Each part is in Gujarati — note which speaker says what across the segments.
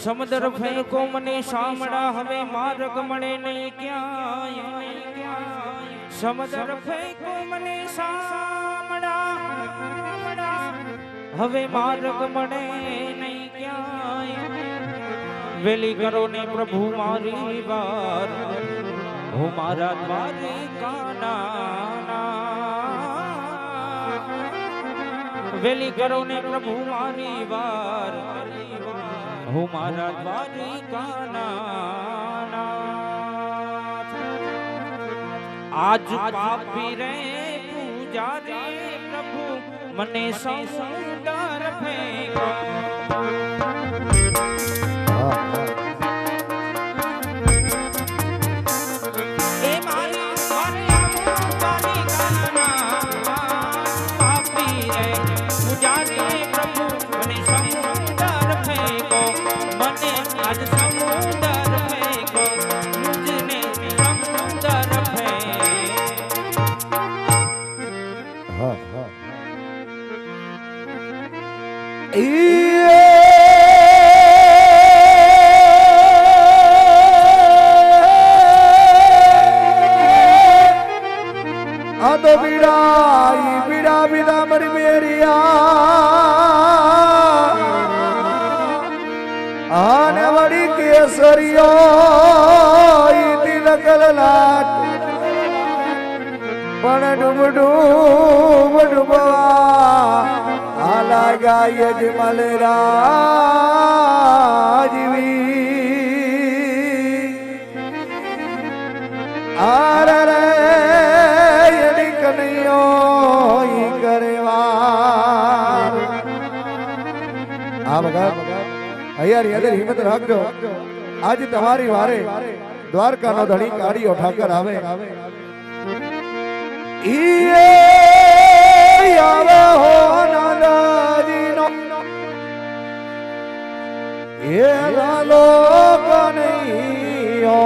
Speaker 1: સમુદ્ર ફેંકો મને સામડા હવે માર્ગ મળે નહીં ક્યાંય સમુદ્ર ફેંકો મને સામડા હવે માર્ગ મળે નહીં ક્યાંય વેલી કરો ને પ્રભુ મારી વાર હું મારા દ્વારે કાના વેલી કરો ને પ્રભુ મારી વાર હું મારા દ્વારિકાના આજ પાપી રે પૂજા રે પ્રભુ મને સમુદર ફેંકો એ
Speaker 2: અહીંયા યાદર હિંમત રાખજો. આજ તમારી વારે દ્વારકાનો ધણી કાળીઓ ઠાકર આવે. ઈએ આવે હો નંદાજીનો એ લાલો કનૈયો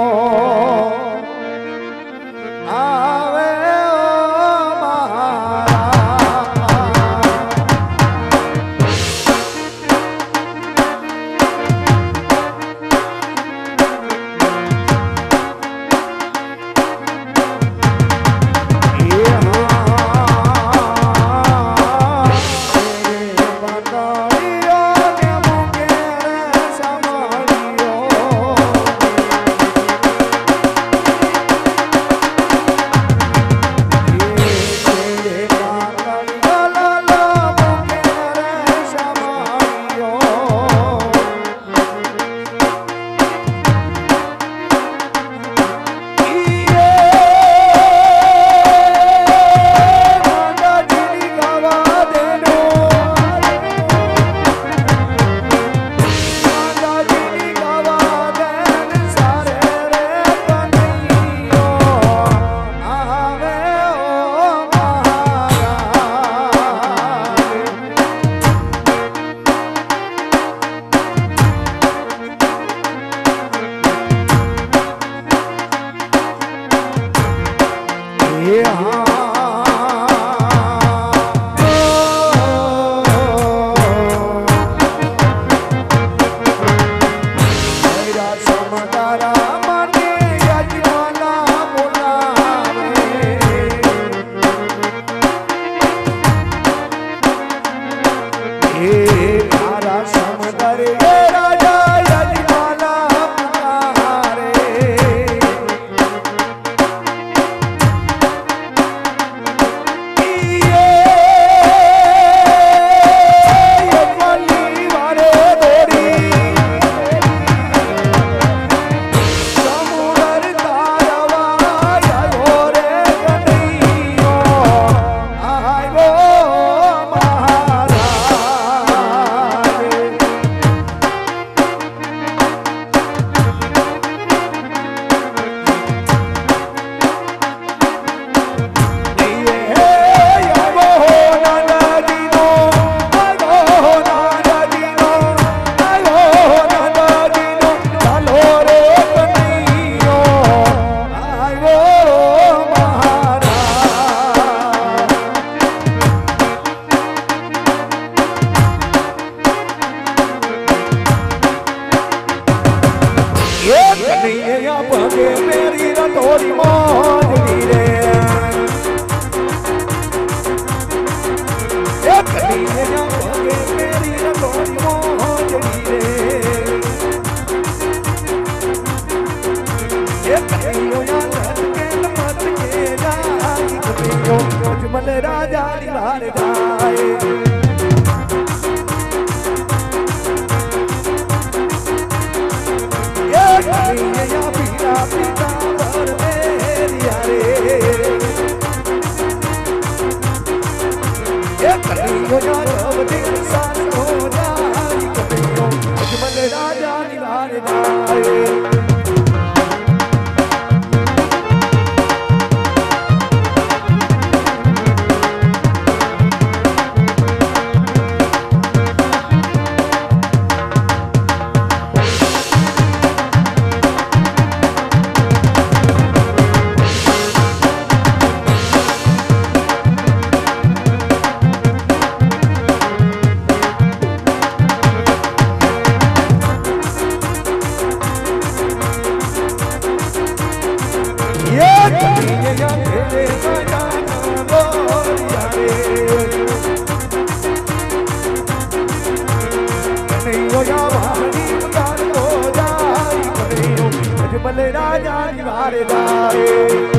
Speaker 2: રાજા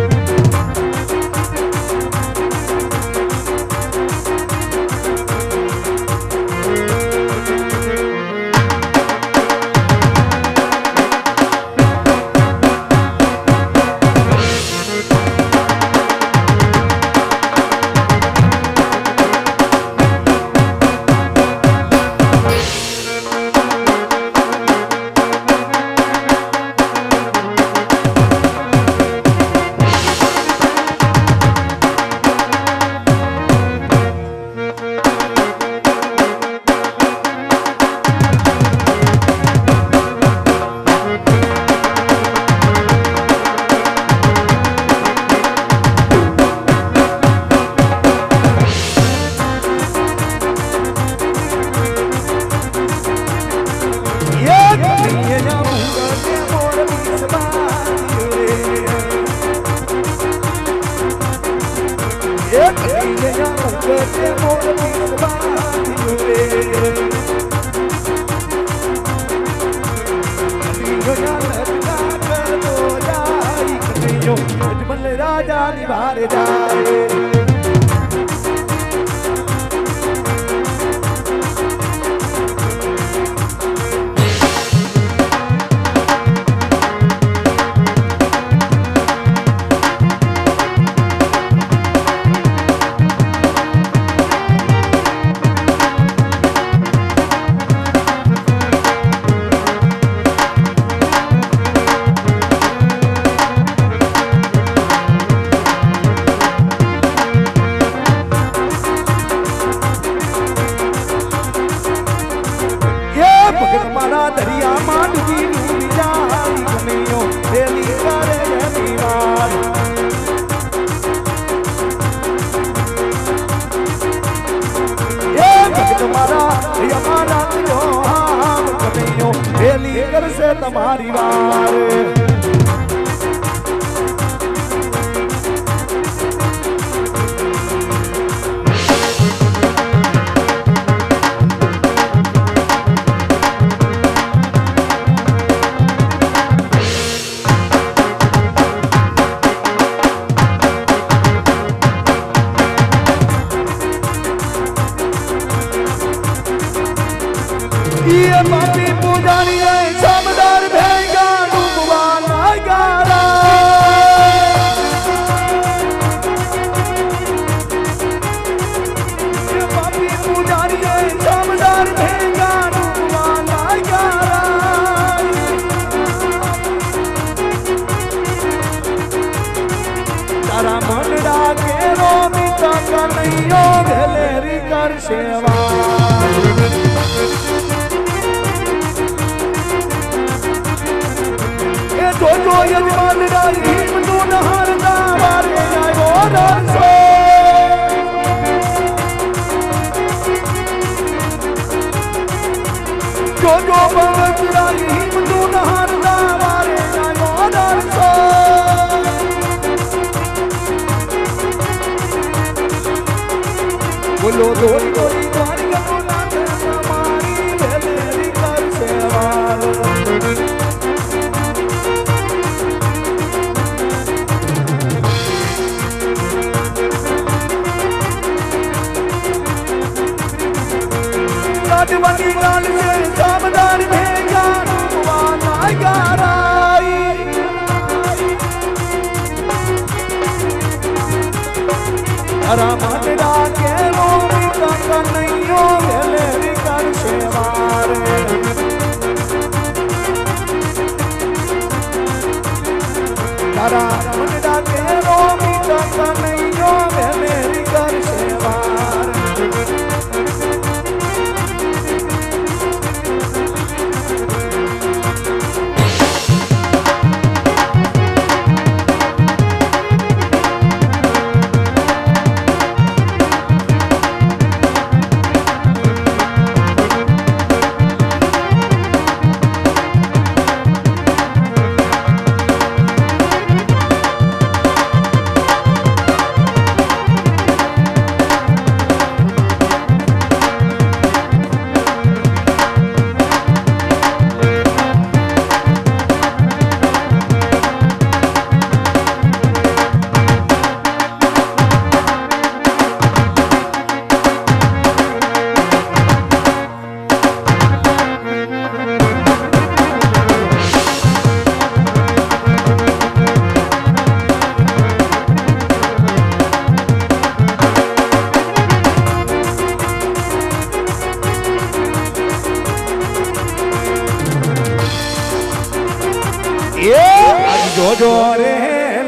Speaker 2: લો દોરી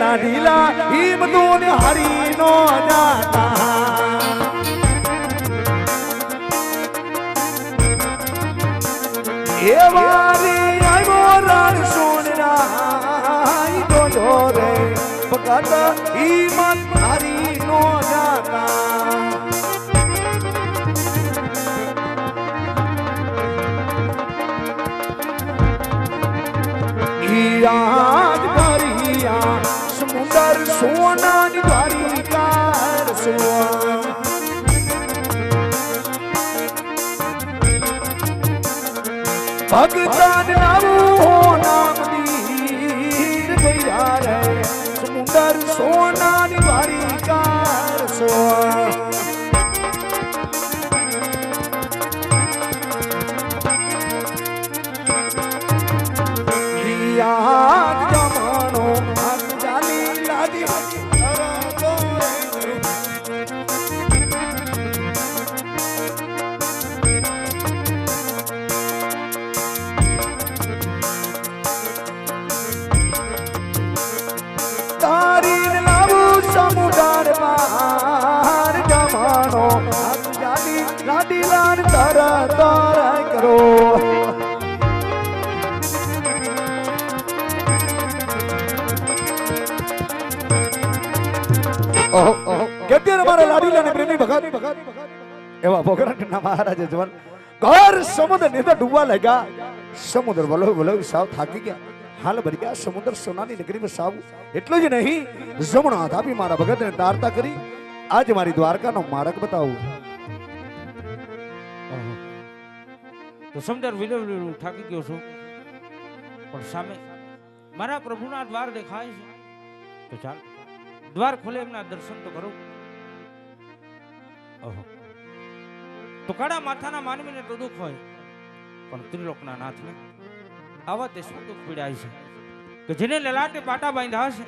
Speaker 2: લાડીલા હિમ તું હરી નો દાતા. એ વારી આવ્યો રણ સોનરાઈ જોજો રે, ભગત હિમત હરી નો જાતા કરિયા સમુદર સોનાની દ્વારિકા સોન ભગતાન નાવું હો નામ દીર ભૈયા રે સમુદર સોનાની દ્વારિકા સોન યાદ અત્યારે મારા લાડીલા ને પ્રેમી ભગત, એવા ભોગરાના મહારાજે જવાન ઘર સમુદ્રની ડૂબવા લાગ્યા. સમુદ્ર વલો વલો સાવ થાકી ગયા. હાલ ભરી ગયા સમુદ્ર સોનાની નગરીમાં સાવ. એટલું જ નહીં, જમણો હાથ આપી મારા ભગતને તારતા કરી. આજે મારી દ્વારકાનો માર્ગ બતાવું.
Speaker 1: તો વિલવ વિલવ થાકી ગયો છું. પણ સામે મારા પ્રભુના દ્વાર દેખાય છે. તો ચાલ, દ્વાર ખોલે એમના દર્શન તો કરું. ઓહો. તો કાળા માથાના માનવીને તો દુઃખ હોય, પણ ત્રિલોકના નાથને આવા તે શું દુઃખ પીડાય છે? કે જેને લલાટે પાટા બાંધ્યા હશે?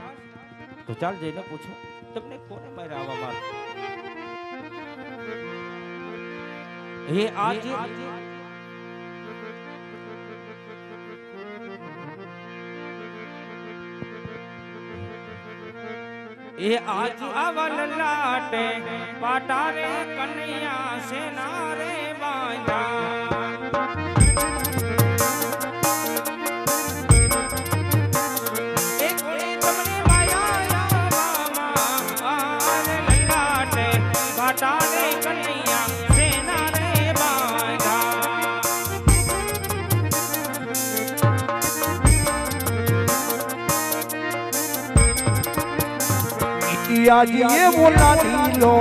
Speaker 1: તો ચાલ જઈને પૂછો, તમને કોને મારે આવા માર? હે આજ એ આજુ આવલ લાટે પાટારે કન્યા સેના રે બાંધા
Speaker 2: યાજી એ મોલા દીલો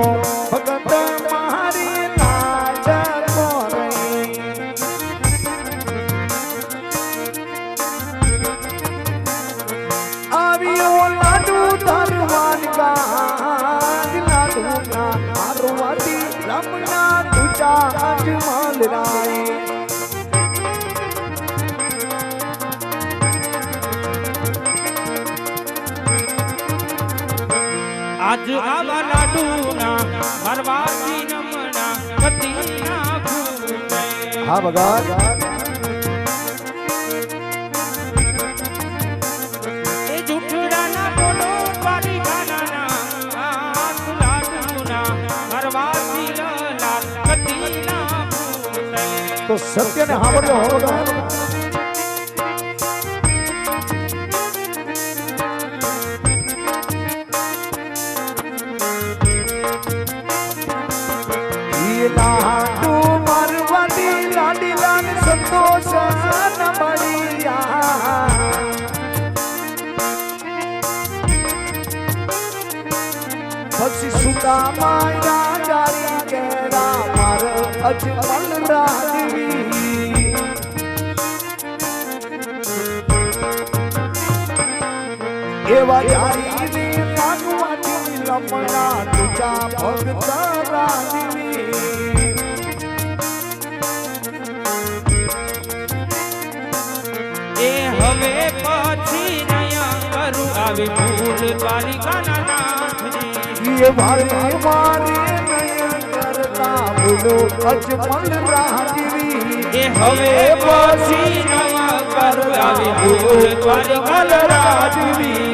Speaker 1: આજ આવા લાડુના મારવાથી નમણા કદી ના ભૂલે
Speaker 2: હા ભગત
Speaker 1: એ જુઠડાના બોલો પાડી
Speaker 2: એવા જારી ને લાગવાથી લમણા તુજા ભક્ત રાજવી
Speaker 1: એ હવે પછી નયા કરું આવી ભૂલ દ્વારિકાના નાથની
Speaker 2: એ ભારે મારે નયન કરતા બોલો અજમલ રાજવી
Speaker 1: એ હવે પછી નયા કરું આવી ભૂલ દ્વારિકાના રાજવી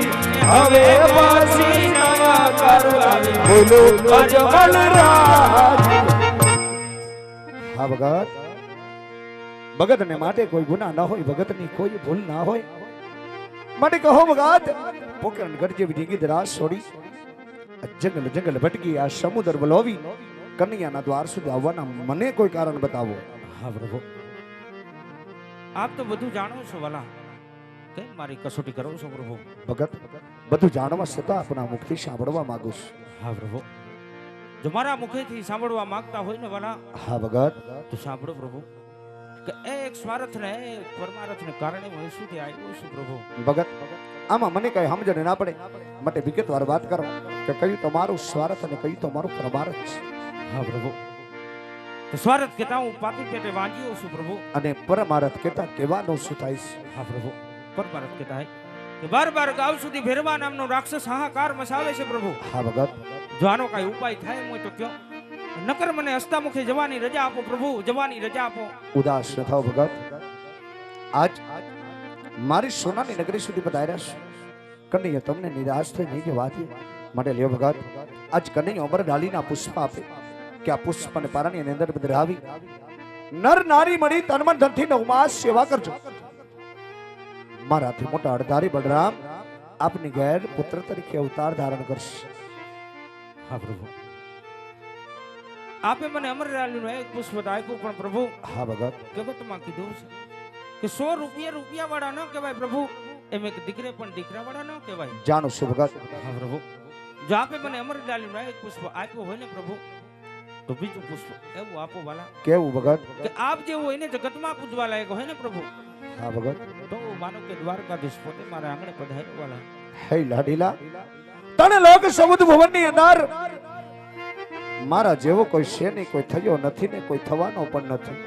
Speaker 1: હવે પછી નવા કરું
Speaker 2: બોલો. અજમલ રાજ. હા ભગત. ભગત ને માટે કોઈ ગુના ન હોય ભગતની કોઈ ભૂલ ના હોય. માટે કહો ભગત પોકરણ ગઢ જેવી ઢીંગી દરાજ છોડી. જંગલ જંગલ ભટકી આ સમુદ્ર બલોવી કનૈયાના દ્વાર સુધી આવવાના મને કોઈ કારણ બતાવો.
Speaker 1: હા પ્રભુ. આપ તો બધું જાણો છો વાલા. કેમ મારી કસોટી કરો છો પ્રભુ?
Speaker 2: ભગત બધું જાણવા છતાં આપના મુખથી સાંભળવા માંગુ છું.
Speaker 1: હા પ્રભુ. જો મારા મુખેથી સાંભળવા માંગતા હોય ને વાલા
Speaker 2: હા ભગત.
Speaker 1: તો સાંભળો પ્રભુ કે એ એક સ્વાર્થ ને પરમાર્થ ને કારણે હું સુધી આવ્યો છું પ્રભુ.
Speaker 2: ભગત આમાં મને કઈ સમજણ ના પડે. માટે વિગતવાર વાત કરો કે કયું તમારું સ્વાર્થ અને કયું તમારું પરમાર્થ છે.
Speaker 1: હા પ્રભુ. તો સ્વાર્થ કેતા હું પાકી પેટે વાંચ્યો છું પ્રભુ.
Speaker 2: અને પરમારથ કેતા કેવાનો શું થાય છે?
Speaker 1: હા પ્રભુ. પરમાર્થ કેતા બાર બાર ગાવ સુધી ભેરવા નામનો રાક્ષસ હાહાકાર મચાવે છે પ્રભુ.
Speaker 2: હા ભગત.
Speaker 1: જો આનો કાંઈ ઉપાય થાય હોય તો કયો. નકર મને અસ્તામુખે જવાની રજા આપો પ્રભુ જવાની રજા આપો.
Speaker 2: ઉદાસ ન થાવ ભગત. આજ મારી સોનાની નગરી સુધી પધાર્યા છે. કનૈયા તમને નિરાશ થઈ નહીં કે વાત માટે લ્યો ભગત આજ કનૈયા અમર ડાલીના પુષ્પ આપે. કે આ પુષ્પ અને પારાની અંદર પધરાવી. નર નારી મળી તનમન ધનથી નવમાસ સેવા કરજો. મારાથી મોટા અડધારી બળરામ આપની ઘેર પુત્ર તરીકે અવતાર ધારણ કરશે.
Speaker 1: હા પ્રભુ. આપે મને અમરલાલનું એક પુષ્પ આપ્યું પણ પ્રભુ.
Speaker 2: હા ભગત.
Speaker 1: જગતમાં કીધું છે કે સો રૂપિયા રૂપિયા વાળા ન કહેવાય પ્રભુ. એમ એક દીકરે પણ દીકરા વાળા ન કહેવાય.
Speaker 2: જાણો છું ભગત.
Speaker 1: હા પ્રભુ. જો આપે મને અમરલાલનું એક પુષ્પ આપ્યું હોય ને પ્રભુ તો બીજું પુષ્પ એવું આપો વાલા.
Speaker 2: કેવું ભગત?
Speaker 1: કે આપ જેવું હોય ને જગતમાં પૂજવા લાયક હોય ને પ્રભુ.
Speaker 2: હા ભગત.
Speaker 1: તો માનો કે દ્વારકાધીશ પોતે મારા આંગણે પધાર્યો વાલા
Speaker 2: હે લાડીલા તને લોક સમુદ્ર ભવનની અંદર મારા જેવો કોઈ છે નહીં કોઈ થયો નથી ને કોઈ થવાનો પણ નથી.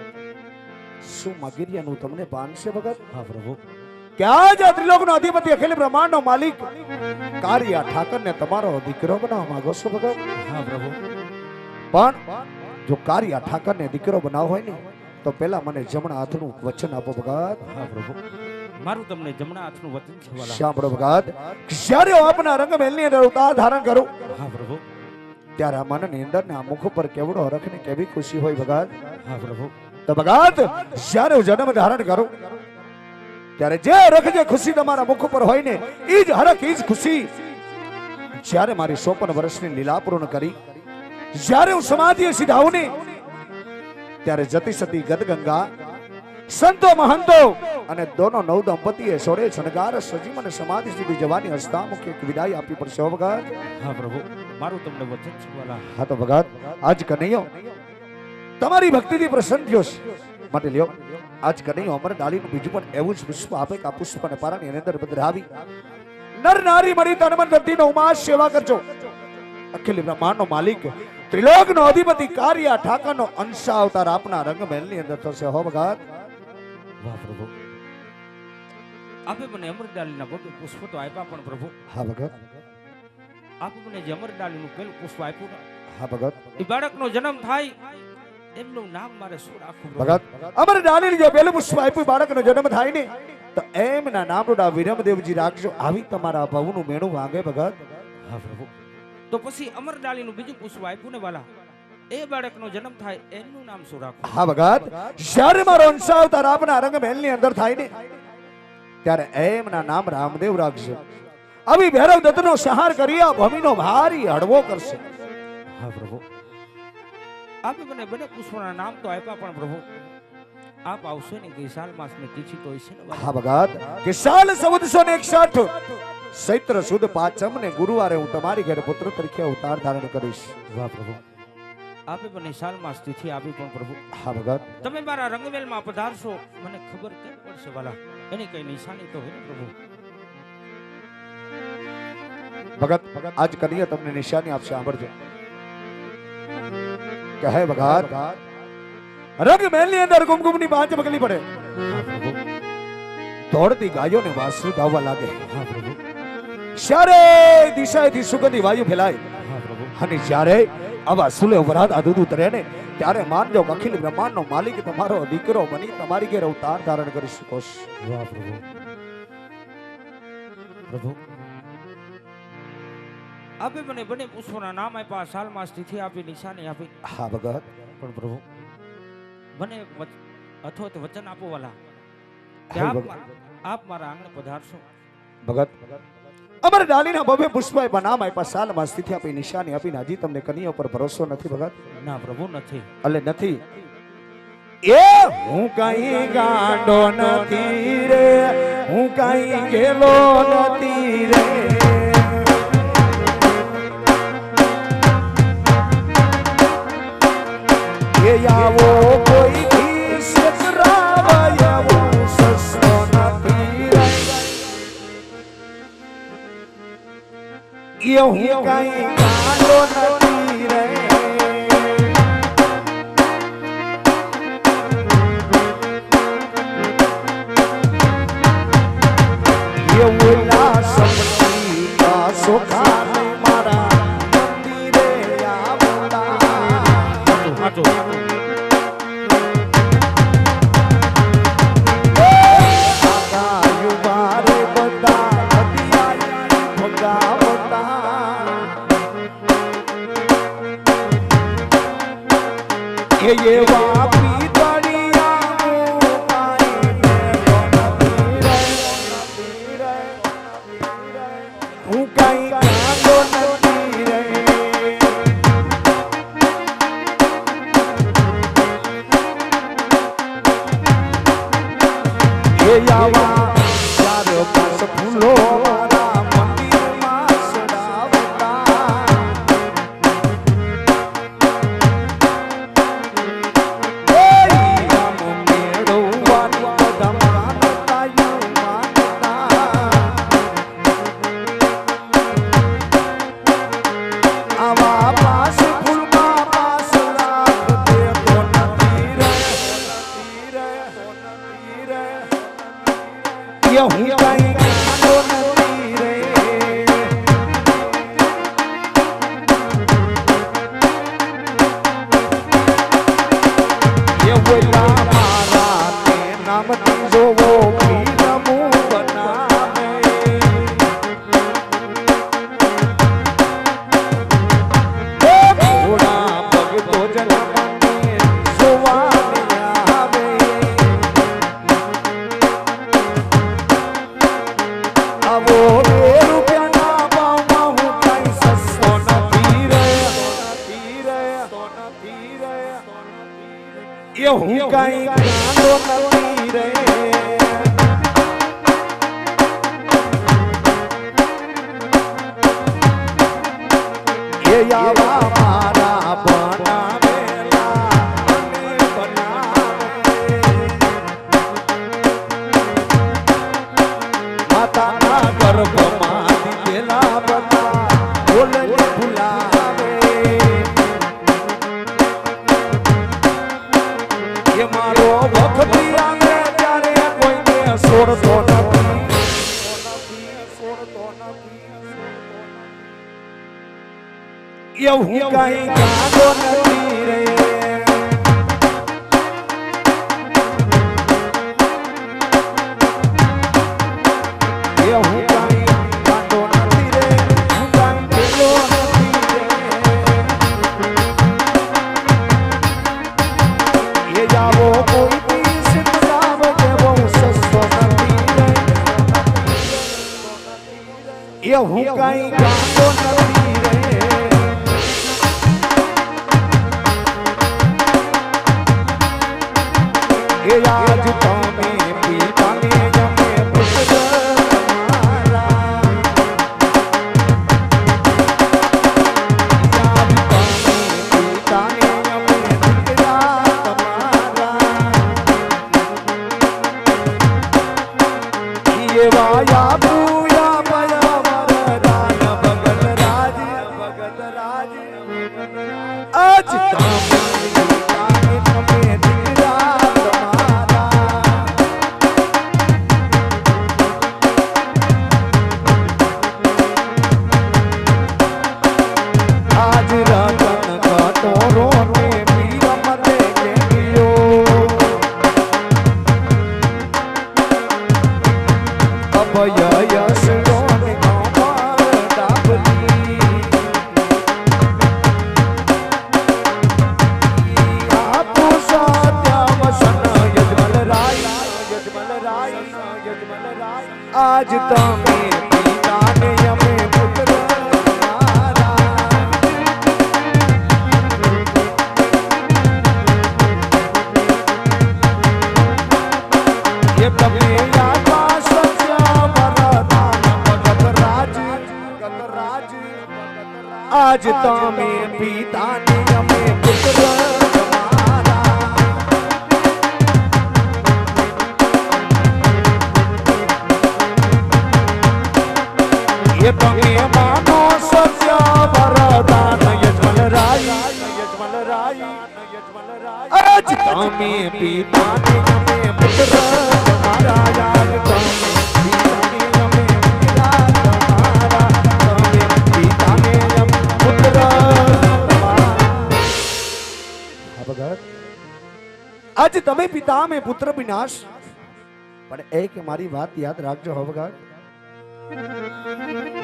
Speaker 2: શું માગીરિયાનું તમને ભાન છે ભગત?
Speaker 1: હા પ્રભુ.
Speaker 2: કે આજ ત્રિલોકનો અધિપતિ અખિલ બ્રહ્માંડનો માલિક? કારિયા ઠાકરને તમારો દીકરો બનાવવા માંગો છો ભગત?
Speaker 1: હા પ્રભુ.
Speaker 2: પણ જો કારિયા ઠાકરને દીકરો બનાવવો હોય ને તો પેલા મને જમણા હાથનું વચન આપો ભગત.
Speaker 1: હા પ્રભુ. મારું તમને જમણા હાથનું વચન છે
Speaker 2: સાંભળો ભગત જ્યારે હું આપના રંગમહેલની અંદર અવતાર ધારણ કરું
Speaker 1: હા પ્રભુ.
Speaker 2: ત્યારે આ મનની અંદર ને આ મુખ ઉપર કેવડો હરખ ને કેવી ખુશી હોય ભગત
Speaker 1: હા પ્રભુ.
Speaker 2: તો ભગત જ્યારે હું જન્મ ધારણ કરું ત્યારે જે હરખ જે ખુશી તમારા મુખ ઉપર હોય ને એ જ હરખ એ જ ખુશી. જ્યારે મારી સોપન વર્ષની લીલા પૂર્ણ કરી જ્યારે હું સમાધિએ સીધાવું ને ત્યારે જતી સતી ગદગંગા સંતો મહંતો અને દોનો નવ દંપતીએ સોળે શણગાર સજીવ અને સમાધિ સુધી જવાની હસ્તામુખે એક વિદાય આપી પડશે. હો ભગત.
Speaker 1: હા પ્રભુ મારું તમને વચન છે
Speaker 2: હા તો ભગત આજ કનૈયો તમારી ભક્તિથી પ્રસન્ન થયો છે. માટે લ્યો આજ કનૈયો અમર ડાલીનું બીજું પણ એવું જ પુષ્પ આપે કે આ પુષ્પ અને પારાની એની અંદર પધરાવી. નર નારી મળી તનમન ધરતીનો ઉમાસ સેવા કરજો. અખિલ બ્રહ્માંડનો માલિક ત્રિલોકનો અધિપતિ કારિયા ઠાકરનો અંશા અવતાર આપના રંગમહેલની અંદર થશે. હો ભગત.
Speaker 1: વાહ પ્રભુ. આપે મને અમૃતડાલીના પગે પુષ્પ તો આપ્યા પણ પ્રભુ.
Speaker 2: હા ભગત.
Speaker 1: આપે મને જે અમરડાલીનું પેલું પુષ્પ આપ્યું
Speaker 2: હા ભગત.
Speaker 1: એ બાળકનો જન્મ થાય એમનું નામ મારે શું રાખવું
Speaker 2: ભગત અમારે ડાલી જે પેલું પુષ્પ આપ્યું બાળકનો જન્મ થાય ને તો એમના નામનું વિરમદેવજી રાખજો. આવી તમારા ભવનું મેણું વાગે ભગત.
Speaker 1: હા પ્રભુ. તો પછી અમરડાલીનું બીજું પુષ્પ આપ્યું ને વાલા? એ બાળકનો જન્મ થાય એમનું નામ શું રાખવું?
Speaker 2: હા ભગત. જ્યારે મારો અંશ અવતાર આપના રંગ મહેલની અંદર થાય ને ત્યારે એમના નામ રામદેવ રાખશે આવી ભૈરવ દત્તનો સંહાર કરી આ ભૂમિનો ભારી હળવો કરશે.
Speaker 1: હા પ્રભુ. આપે મને બંને પુષ્પના નામ તો આપ્યા પણ પ્રભુ. આપ આવશો ને કિસાલ માસ માસની તિથિ તો ને
Speaker 2: હા ભગત. કિસાલ ચૌદસો ને એકસઠ. ચૈત્ર સુદ પાંચમ ને ગુરુવારે હું તમારી ઘરે પુત્ર તરીકે અવતાર ધારણ કરીશ.
Speaker 1: વાહ પ્રભુ. આપે મને સાલ માસ તિથિ આપી પણ પ્રભુ.
Speaker 2: હા ભગત.
Speaker 1: તમે મારા રંગવેલમાં પધારશો. મને ખબર કેમ પડશે વાલા? એની કઈ નિશાની તો હોય ને પ્રભુ.
Speaker 2: ભગત આજ કનૈયા તમને નિશાની આપશે સાંભળજો. કે હે ભગત રંગ મહેલની અંદર કુમકુમની પાંચ પગલી પડે. દોડતી ગાયો ગાયોને વાસુ ધાવવા લાગે.
Speaker 1: હા પ્રભુ.
Speaker 2: ચારે દિશાએથી સુગંધી વાયુ ફેલાય અને જ્યારે આવા સુલે વરાદ આ દૂધ ઉતરે ને ત્યારે માનજો કે અખિલ બ્રહ્માંડનો માલિક તમારો દીકરો બની તમારી ઘેર અવતાર ધારણ કરી શકો
Speaker 1: વાહ પ્રભુ. પ્રભુ. આપે મને બને પુષ્પોના નામ આપ્યા સાલમાં સ્થિતિ આપી નિશાની આપી.
Speaker 2: હા ભગત.
Speaker 1: પણ પ્રભુ મને અથોત વચન આપો વાલા. આપ આપ મારા આંગણે પધારશો.
Speaker 2: ભગત. અમારે ડાલીના ભવ્ય પુષ્પાએ બનામ આપ્યા. સાલમાં સ્થિતિ આપી નિશાની આપીને હજી તમને કન્યા ઉપર ભરોસો નથી ભગત?
Speaker 1: ના પ્રભુ નથી.
Speaker 2: એટલે નથી. એ હું કઈ ગાંડો નથી રે. હું કઈ ગેલો નથી રે. એ હું કઈ ગાંડો એ મારા એ હું કઈ ગાતો નથી રે. એ આજ તમે પિતાને અમે પુત્ર આજ તમે પિતા અમે પુત્ર વિનાશ પણ એક મારી વાત યાદ રાખજો હવગા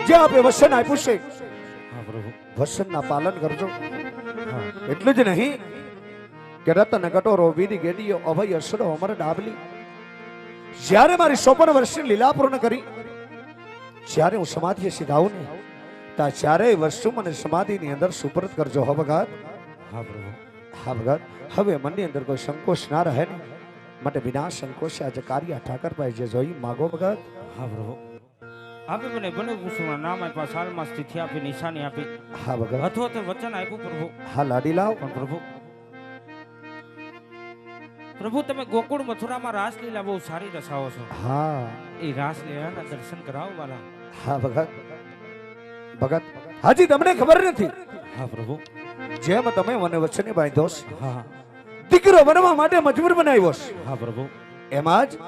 Speaker 2: જે આપે વચન આપ્યું છે
Speaker 1: પ્રભુ
Speaker 2: વચનના પાલન કરજો એટલું જ નહીં કે રતન કટોરો વીરી ગેડીયો અભય અસરો અમર ડાબલી. જ્યારે મારી સોપન વર્ષની લીલા પૂર્ણ કરી જ્યારે હું સમાધિએ સીધાવું ને ત્યાં ચારેય વર્ષો મને સમાધિની અંદર સુપરત કરજો. હો ભગત.
Speaker 1: હા પ્રભુ.
Speaker 2: હા ભગત. હવે મનની અંદર કોઈ સંકોચ ના રહે ને માટે વિના સંકોચે આજે કાર્ય ઠાકરભાઈ જે જોઈ માગો ભગત.
Speaker 1: હા પ્રભુ. આપે મને બને કુસુમના નામ આપ્યા સાલમાં સ્થિતિ આપી નિશાની આપી.
Speaker 2: હા ભગત.
Speaker 1: હતો તે વચન આપ્યું પ્રભુ.
Speaker 2: હા લાડી લાવ.
Speaker 1: પણ પ્રભુ પ્રભુ તમે ગોકુળ મથુરામાં રાસલીલા બહુ સારી રસાવો છો.
Speaker 2: હા.
Speaker 1: એ રાસલીલાના દર્શન કરાવો વાલા
Speaker 2: હા ભગત. ભગત. હાજી તમને ખબર નથી?
Speaker 1: હા પ્રભુ.
Speaker 2: જેમ તમે મને વચને બાંધો છો
Speaker 1: હા.
Speaker 2: દીકરો બનવા માટે મજબૂર બનાવ્યો છે.
Speaker 1: હા પ્રભુ.
Speaker 2: એમાં જ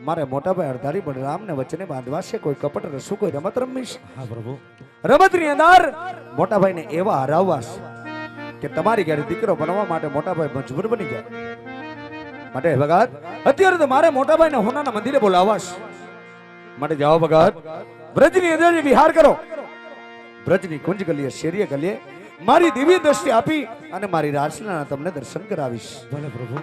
Speaker 2: મારે મોટાભાઈ અડધારી બળરામને વચને બાંધવા છે કોઈ કપટ રસુ કોઈ રમત રમવી છે.
Speaker 1: હા પ્રભુ.
Speaker 2: રમતની અંદર મોટાભાઈને એવા હરાવવા છે કે તમારી ઘરે દીકરો બનવા માટે મોટાભાઈ મજબૂર બની જાય. માટે ભગત, અત્યારે તો મારે મોટાભાઈને હોનાના મંદિરે બોલાવાશ માટે જાઓ ભગત બ્રજની અંદર વિહાર કરો. બ્રજની કુંજ ગલીએ, શેરીએ ગલીએ, મારી દિવ્ય દ્રષ્ટિ આપી અને મારી રાસલીલાના તમને દર્શન કરાવીશ.
Speaker 1: ભલે પ્રભુ.